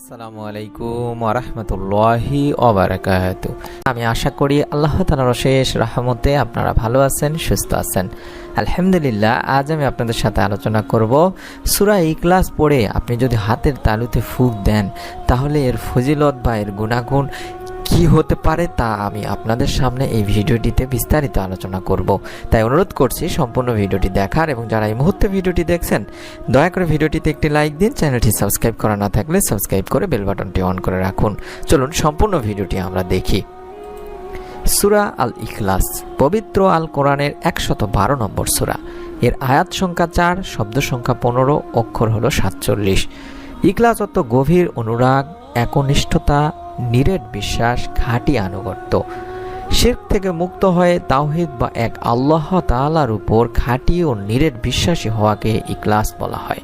আসসালামু আলাইকুম আরহামতুল্লাহি ওবরাকাত আমি আশা করি আল্লাহ তালার শেষ রাহমতে আপনারা ভালো আছেন, সুস্থ আছেন। আলহামদুলিল্লাহ, আজ আমি আপনাদের সাথে আলোচনা করব সুরা ইকলাস পড়ে আপনি যদি হাতের তালুতে ফুক দেন, তাহলে এর ফজিলত বা এর গুণাগুণ কি হতে পারে তা আমি আপনাদের সামনে এই ভিডিওটিতে বিস্তারিত আলোচনা করব। তাই অনুরোধ করছি সম্পূর্ণ ভিডিওটি দেখার এবং যারা এই মুহূর্তে ভিডিওটি দেখছেন, দয়া করে ভিডিওটিতে একটি লাইক দিন, চ্যানেলটি সাবস্ক্রাইব করা না থাকলে সাবস্ক্রাইব করে বেল বাটনটি অন করে রাখুন। চলুন সম্পূর্ণ ভিডিওটি আমরা দেখি। সুরা আল ইখলাস পবিত্র আল কোরআনের একশত বারো নম্বর সুরা। এর আয়াত সংখ্যা চার, শব্দ সংখ্যা পনেরো, অক্ষর হলো সাতচল্লিশ। ইখলাস অত গভীর, অনুরাগ, একনিষ্ঠতা নিরেট বিশ্বাস খাঁটি আনুগত্য। শির্ক থেকে মুক্ত হয়ে তাওহিদ বা এক আল্লাহ তাআলার উপর খাঁটি ও নিরেট বিশ্বাসী হওয়াকে ইকলাস বলা হয়।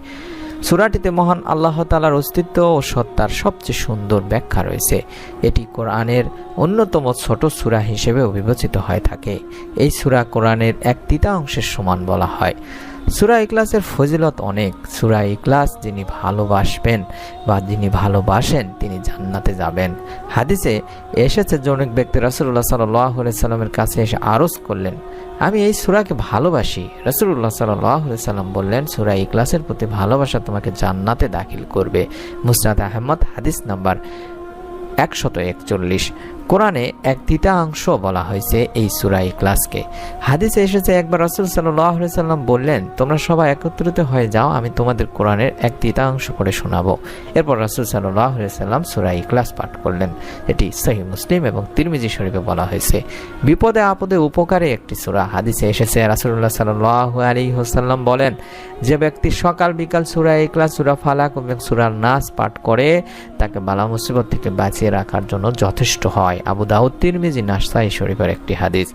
সুরাটিতে মহান আল্লাহ তালার অস্তিত্ব ও সত্তার সবচেয়ে সুন্দর ব্যাখ্যা রয়েছে। এটি কোরআনের অন্যতম ছোট সুরা হিসেবেও বিবেচিত হয়ে থাকে। এই সুরা কোরআনের এক তৃতীয় অংশের সমান বলা হয়। সুরা ইকলাসের ফজিলত অনেক। সুরা ইকলাস যিনি ভালোবাসবেন বা যিনি ভালোবাসেন, তিনি জান্নাতে যাবেন। হাদিসে এসেছে যে অনেক ব্যক্তি রাসুল্লাহ সাল্লাহ সাল্লামের কাছে এসে আরজ করলেন, আমি এই সুরাকে ভালোবাসি। রসুল্লাহ সাল্লাহ সাল্লাম বললেন, সুরা ইকলাসের প্রতি ভালোবাসা তোমাকে জান্নাতে দাখিল করবে। মুসরাদ আহমদ, হাদিস নাম্বার একশত একচল্লিশ। কোরআনে এক তৃতীয়াংশ বলা হয়েছে এই সুরা ইকলাসকে হাদিসে এসেছে, একবার রসুল সাল্লাম বললেন, তোমরা সবাই একত্রিত হয়ে যাও, আমি তোমাদের কোরআনের এক তৃতীয়াংশ করে শোনাবো। এরপর রসুল সাল্লাম সুরা ইকলাস পাঠ করলেন। এটি সহি মুসলিম এবং তিরমিজি শরীফে বলা হয়েছে। বিপদে আপদে উপকারে একটি সুরা হাদিসে এসেছে। রাসুল্লাহ সাল্লাহ আলী হোসাল্লাম বলেন, যে ব্যক্তি সকাল বিকাল সুরা ইকলাস সুরা ফালাক এবং সুরার নাস পাঠ করে, তাকে বালা মুসিবত থেকে বাঁচিয়ে রাখার জন্য যথেষ্ট হয়। আবু দাউদ তিরমিজি নাসাই শরীফের একটি হাদিস।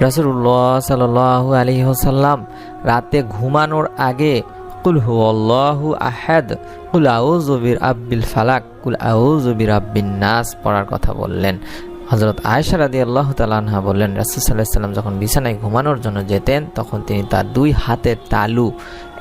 রাসুল্লাহ সাল আলী সাল্লাম রাতে ঘুমানোর আগে, কুল হু আল্লাহু আহাদ, কুল আউজবির আব্বিল ফালাক, কুল আউজবির আব্বিন নাস পড়ার কথা বললেন। হজরত আয়েশা রাদি আল্লাহ তালাহা বললেন, রাসুল সাল্লাহ সাল্লাম যখন বিছানায় ঘুমানোর জন্য যেতেন, তখন তিনি তার দুই হাতের তালু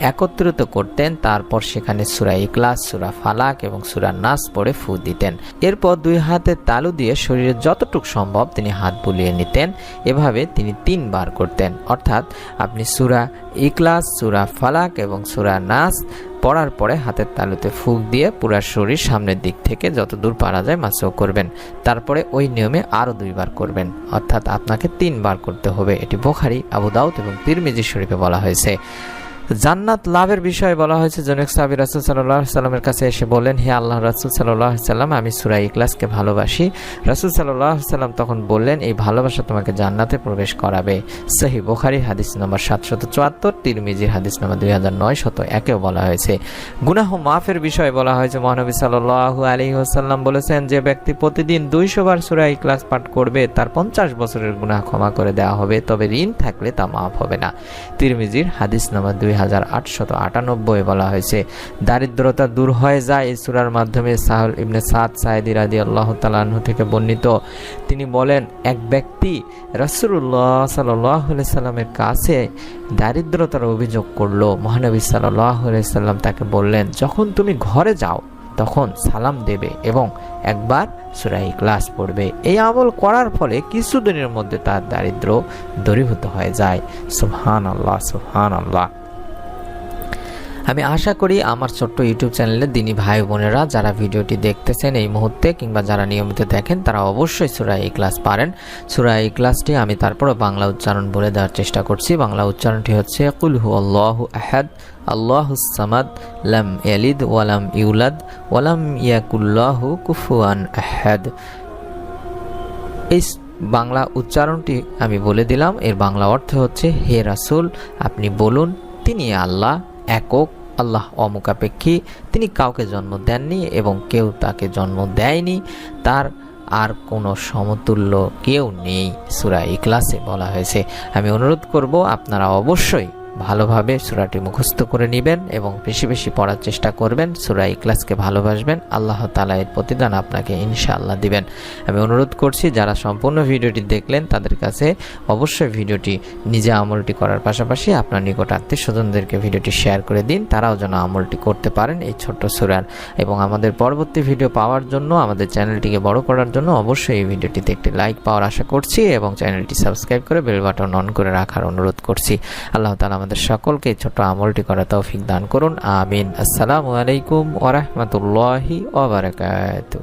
একত্রিত করতেন, তারপর সেখানে সুরা ইকলাস সুরা ফালাক এবং সুরা নাস পড়ে ফু দিতেন। এরপর দুই হাতের তালু দিয়ে শরীরে যতটুক সম্ভব তিনি হাত বুলিয়ে নিতেন, এভাবে তিনি তিনবার করতেন। অর্থাৎ আপনি সুরা ইকলাস সুরা ফালাক এবং সুরা নাস পড়ার পরে হাতের তালুতে ফুক দিয়ে পুরা শরীর সামনের দিক থেকে যতদূর পারা যায় মাসও করবেন। তারপরে ওই নিয়মে আরও দুইবার করবেন। অর্থাৎ আপনাকে তিনবার করতে হবে। এটি বোখারি, আবু দাউদ এবং তিরমিজি শরীফে বলা হয়েছে। জান্নাত লাভের বিষয়ে বলা হয়েছে জনক সাহাবি রাসুল সাল্লাহ সাল্লামের কাছে এসে বললেন, হে আল্লাহ রাসুল সাল্লাহ সাল্লাম, আমি সুরাই ইকলাসকে ভালোবাসি। রাসুল সাল্লাহ সাল্লাম তখন বললেন, এই ভালোবাসা তোমাকে জান্নাতে প্রবেশ করাবে। সহি বোখারি, হাদিস নম্বর সাতশত চুয়াত্তর, তিরমিজির হাদিস নম্বর দুই হাজার নয় শত একেও বলা হয়েছে। গুনাহ মাফের বিষয়ে বলা হয়েছে, মহানবী সাল্লাহু আলী হোসাল্লাম বলেছেন, যে ব্যক্তি প্রতিদিন দুইশো বার সুরাই ইকলাস পাঠ করবে, তার পঞ্চাশ বছরের গুনাহ ক্ষমা করে দেওয়া হবে, তবে ঋণ থাকলে তা মাফ হবে না। তিরমিজির হাদিস নম্বর দুই হাজার আটশত আটানব্বই বলা হয়েছে। দারিদ্রতা দূর হয়ে যায় এই সুরার মাধ্যমে, সাহুল ইবনে সাদ সাহেদি রাদি আল্লাহ তালাহ থেকে বর্ণিত। তিনি বলেন, এক ব্যক্তি রসুল্লাহ সাল্লাহ সাল্লামের কাছে দারিদ্রতার অভিযোগ করল। মহানবী সাল্লাহ সাল্লাম তাকে বললেন, যখন তুমি ঘরে যাও, তখন সালাম দেবে এবং একবার সুরাই ক্লাস পড়বে। এই আমল করার ফলে কিছুদিনের মধ্যে তার দারিদ্র দূরীভূত হয়ে যায়। সুহান আল্লাহ সুহান আল্লাহ আমি আশা করি আমার ছোট্ট ইউটিউব চ্যানেলে দিনী ভাই বোনেরা যারা ভিডিওটি দেখতেছেন এই মুহূর্তে কিংবা যারা নিয়মিত দেখেন, তারা অবশ্যই সুরা এই ক্লাস পারেন। সুরা এই ক্লাসটি আমি তারপরে বাংলা উচ্চারণ বলে দেওয়ার চেষ্টা করছি। বাংলা উচ্চারণটি হচ্ছে, কুল হু আল্লাহ আহাদ, আল্লাহ সামাদ, লাম ইয়ালিদ ওয়ালাম ইউলাদ ওয়ালাম ইয়াকুল্লাহু কুফুয়ান আহাদ। এই বাংলা উচ্চারণটি আমি বলে দিলাম। এর বাংলা অর্থ হচ্ছে, হে রাসুল, আপনি বলুন, তিনি আল্লাহ, একক আল্লাহ অমুকাপেক্ষী তিনি কাউকে জন্ম দেননি এবং কেউ তাকে জন্ম দেয়নি। তার আর কোনো সমতুল্য কেউ নেই। সুরা ইকলাসে বলা হয়েছে। আমি অনুরোধ করব, আপনারা অবশ্যই ভালোভাবে সুরাটি মুখস্থ করে নেবেন এবং বেশি বেশি পড়ার চেষ্টা করবেন। সুরা ইকলাসকে ভালোবাসবেন। আল্লাহ তালা এর প্রতিদান আপনাকে ইনশাআল্লাহ দিবেন। আমি অনুরোধ করছি, যারা সম্পূর্ণ ভিডিওটি দেখলেন, তাদের কাছে অবশ্যই ভিডিওটি নিজে আমলটি করার পাশাপাশি আপনার নিকট আত্মীয় স্বজনদেরকে ভিডিওটি শেয়ার করে দিন। তারাও যেন আমলটি করতে পারেন এই ছোট্ট সুরার। এবং আমাদের পরবর্তী ভিডিও পাওয়ার জন্য, আমাদের চ্যানেলটিকে বড় করার জন্য অবশ্যই এই ভিডিওটিতে একটি লাইক পাওয়ার আশা করছি এবং চ্যানেলটি সাবস্ক্রাইব করে বেল বাটন অন করে রাখার অনুরোধ করছি। আল্লাহ তালা আমাদের সকলকে ছোট আমলটি করা তৌফিক দান করুন। আমিন। আসসালামু আলাইকুম ওরহমতুল্লাহি ওবরাকাতু